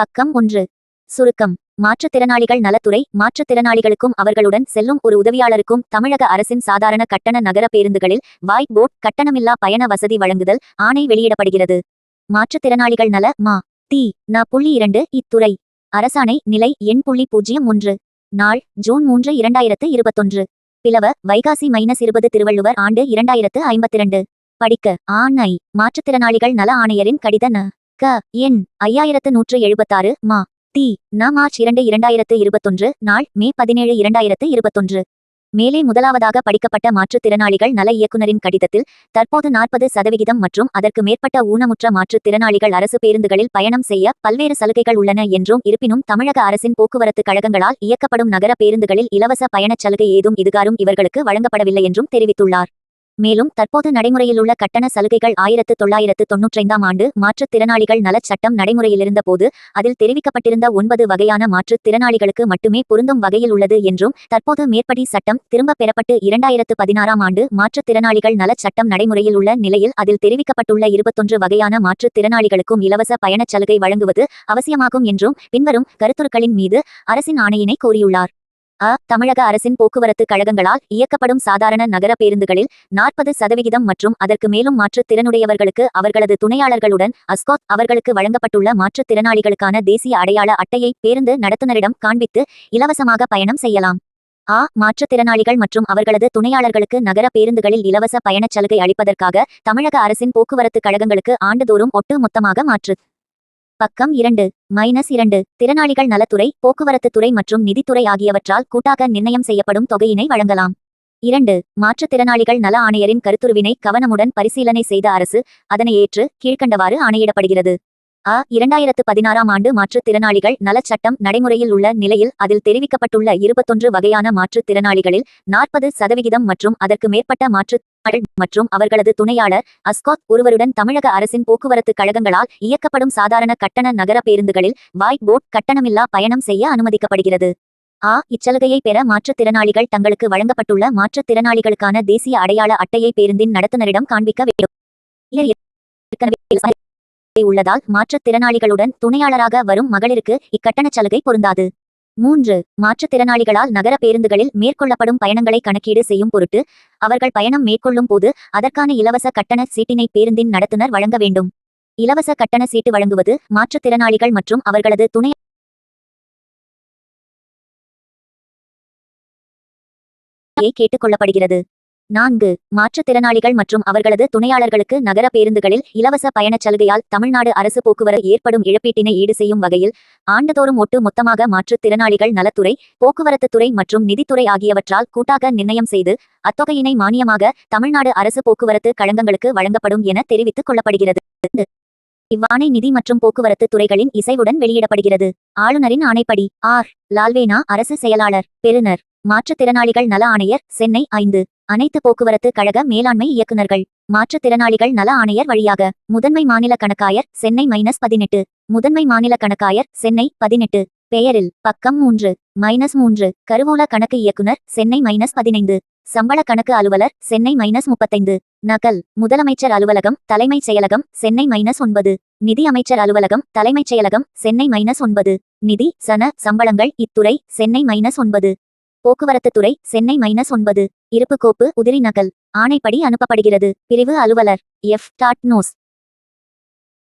பக்கம் ஒன்று. சுருக்கம். மாற்றுத்திறனாளிகள் நலத்துறை மாற்றுத்திறனாளிகளுக்கும் அவர்களுடன் செல்லும் ஒரு உதவியாளருக்கும் தமிழக அரசின் சாதாரண கட்டண நகர பேருந்துகளில் வாய்ட் போர்ட் கட்டணமில்லா பயண வசதி வழங்குதல் ஆணை வெளியிடப்படுகிறது. மாற்றுத்திறனாளிகள் நல மா. தி. ந. புள்ளி இரண்டு இத்துறை. அரசாணை நிலை எண் புள்ளி பூஜ்ஜியம் ஒன்று. நாள் ஜூன் மூன்று இரண்டாயிரத்து இருபத்தொன்று. பிளவ வைகாசி மைனஸ் இருபது திருவள்ளுவர் ஆண்டு இரண்டாயிரத்து ஐம்பத்திரண்டு. படிக்க ஆணை. மாற்றுத்திறனாளிகள் நல ஆணையரின் கடித ந. க எண் ஐயாயிரத்து நூற்று எழுபத்தாறு மா தி ந மார்ச் இரண்டு இரண்டாயிரத்து இருபத்தொன்று நாள் மே பதினேழு இரண்டாயிரத்து இருபத்தொன்று. மேலே முதலாவதாக படிக்கப்பட்ட மாற்றுத்திறனாளிகள் நல இயக்குனரின் கடிதத்தில் தற்போது நாற்பது சதவிகிதம் மற்றும் அதற்கு மேற்பட்ட ஊனமுற்ற மாற்றுத்திறனாளிகள் அரசு பேருந்துகளில் பயணம் செய்ய பல்வேறு சலுகைகள் உள்ளன என்றும் இருப்பினும் தமிழக அரசின் போக்குவரத்து கழகங்களால் இயக்கப்படும் நகர பேருந்துகளில் இலவச பயணச் சலுகை ஏதும் இதுகாரும் இவர்களுக்கு வழங்கப்படவில்லை என்றும் தெரிவித்துள்ளார். மேலும் தற்போது நடைமுறையிலுள்ள கட்டண சலுகைகள் ஆயிரத்து தொள்ளாயிரத்து தொன்னூற்றைந்தாம் ஆண்டு மாற்றுத்திறனாளிகள் நலச் சட்டம் நடைமுறையிலிருந்த போது அதில் தெரிவிக்கப்பட்டிருந்த ஒன்பது வகையான மாற்றுத் திறனாளிகளுக்கு மட்டுமே பொருந்தும் வகையில் உள்ளது என்றும் தற்போது மேற்படி சட்டம் திரும்பப் பெறப்பட்டு இரண்டாயிரத்து பதினாறாம் ஆண்டு மாற்றுத்திறனாளிகள் நலச் சட்டம் நடைமுறையில் உள்ள நிலையில் அதில் தெரிவிக்கப்பட்டுள்ள இருபத்தொன்று வகையான மாற்றுத் திறனாளிகளுக்கும் இலவச பயணச் சலுகை வழங்குவது அவசியமாகும் என்றும் பின்வரும் கருத்துருக்களின் மீது அரசின் ஆணையினை கோரியுள்ளார். அ தமிழக அரசின் போக்குவரத்து கழகங்களால் இயக்கப்படும் சாதாரண நகர பேருந்துகளில் நாற்பது சதவிகிதம் மற்றும் அதற்கு மேலும் மாற்றுத் திறனுடையவர்களுக்கு அவர்களது துணையாளர்களுடன் அஸ்காத் அவர்களுக்கு வழங்கப்பட்டுள்ள மாற்றுத் திறனாளிகளுக்கான தேசிய அடையாள அட்டையை பேருந்து நடத்துனரிடம் காண்பித்து இலவசமாக பயணம் செய்யலாம். ஆ மாற்றுத்திறனாளிகள் மற்றும் அவர்களது துணையாளர்களுக்கு நகர பேருந்துகளில் இலவச பயணச் சலுகை அளிப்பதற்காக தமிழக அரசின் போக்குவரத்து கழகங்களுக்கு ஆண்டுதோறும் ஒட்டு மொத்தமாக மாற்று பக்கம் இரண்டு மைனஸ் இரண்டு திறனாளிகள் நலத்துறை போக்குவரத்து துறை மற்றும் நிதித்துறை ஆகியவற்றால் கூட்டாக நிர்ணயம் செய்யப்படும் தொகையினை வழங்கலாம். இரண்டு மாற்றுத்திறனாளிகள் நல ஆணையரின் கருத்துருவினை கவனமுடன் பரிசீலனை செய்த அரசு அதனை ஏற்று கீழ்கண்டவாறு ஆணையிடப்படுகிறது. அ இரண்டாயிரத்து பதினாறாம் ஆண்டு மாற்றுத்திறனாளிகள் நலச்சட்டம் நடைமுறையில் உள்ள நிலையில் அதில் தெரிவிக்கப்பட்டுள்ள இருபத்தொன்று வகையான மாற்றுத்திறனாளிகளில் நாற்பது சதவிகிதம் மற்றும் அதற்கு மேற்பட்ட மாற்றுத் மற்றும் அவர்களது துணையாளர் அஸ்காத் ஒருவருடன் தமிழக அரசின் போக்குவரத்து கழகங்களால் இயக்கப்படும் சாதாரண கட்டண நகர பேருந்துகளில் வாய்ட் போட் கட்டணமில்லா பயணம் செய்ய அனுமதிக்கப்படுகிறது. ஆ இச்சலுகையை பெற மாற்றுத்திறனாளிகள் தங்களுக்கு வழங்கப்பட்டுள்ள மாற்றுத்திறனாளிகளுக்கான தேசிய அடையாள அட்டையை பேருந்தின் நடத்துனரிடம் காண்பிக்க வேண்டும். உள்ளதால் மாற்றுத்திறனாளிகளுடன் துணையாளராக வரும் மகளிருக்கு இக்கட்டணச் சலுகை பொருந்தாது. மூன்று மாற்றுத்திறனாளிகளால் நகர பேருந்துகளில் மேற்கொள்ளப்படும் பயணங்களை கணக்கீடு செய்யும் பொருட்டு அவர்கள் பயணம் மேற்கொள்ளும் போது அதற்கான இலவச கட்டண சீட்டினை பேருந்தின் நடத்துனர் வழங்க வேண்டும். இலவச கட்டண சீட்டு வழங்குவது மாற்றுத்திறனாளிகள் மற்றும் அவர்களது துணை கேட்டுக்கொள்ளப்படுகிறது நான்கு மாற்றுத்திறனாளிகள் மற்றும் அவர்களது துணையாளர்களுக்கு நகர பேருந்துகளில் இலவச பயணச் சலுகையால் தமிழ்நாடு அரசு போக்குவரத்து ஏற்படும் இழப்பீட்டினை ஈடு செய்யும் வகையில் ஆண்டுதோறும் ஒட்டு மொத்தமாக மாற்றுத்திறனாளிகள் நலத்துறை போக்குவரத்து துறை மற்றும் நிதித்துறை ஆகியவற்றால் கூட்டாக நிர்ணயம் செய்து அத்தொகையினை மானியமாக தமிழ்நாடு அரசு போக்குவரத்து கழகங்களுக்கு வழங்கப்படும் என தெரிவித்துக் கொள்ளப்படுகிறது. இவ்வாணை நிதி மற்றும் போக்குவரத்து துறைகளின் இசைவுடன் வெளியிடப்படுகிறது. ஆளுநரின் ஆணைப்படி ஆர். லால்வேனா அரசு செயலாளர் பெறுநர். மாற்றுத்திறனாளிகள் நல ஆணையர் சென்னை ஐந்து. அனைத்து போக்குவரத்து கழக மேலாண்மை இயக்குநர்கள். மாற்றுத்திறனாளிகள் நல ஆணையர் வழியாக முதன்மை மாநில கணக்காயர் சென்னை மைனஸ் பதினெட்டு. முதன்மை மாநில கணக்காயர் சென்னை பதினெட்டு. பெயரில் பக்கம் மூன்று. மைனஸ் மூன்று. கருவூல கணக்கு இயக்குனர் சென்னை மைனஸ் பதினைந்து. சம்பள கணக்கு அலுவலர் சென்னை மைனஸ் முப்பத்தைந்து. நகல் முதலமைச்சர் அலுவலகம் தலைமைச் செயலகம் சென்னை மைனஸ் ஒன்பது. நிதி அமைச்சர் அலுவலகம் தலைமைச் செயலகம் சென்னை மைனஸ் ஒன்பது. நிதி சன சம்பளங்கள் இத்துறை சென்னை மைனஸ் ஒன்பது. போக்குவரத்து துறை சென்னை மைனஸ் ஒன்பது. இருப்பு கோப்பு உதிரி நகல். ஆணைப்படி அனுப்பப்படுகிறது. பிரிவு அலுவலர். F dot nose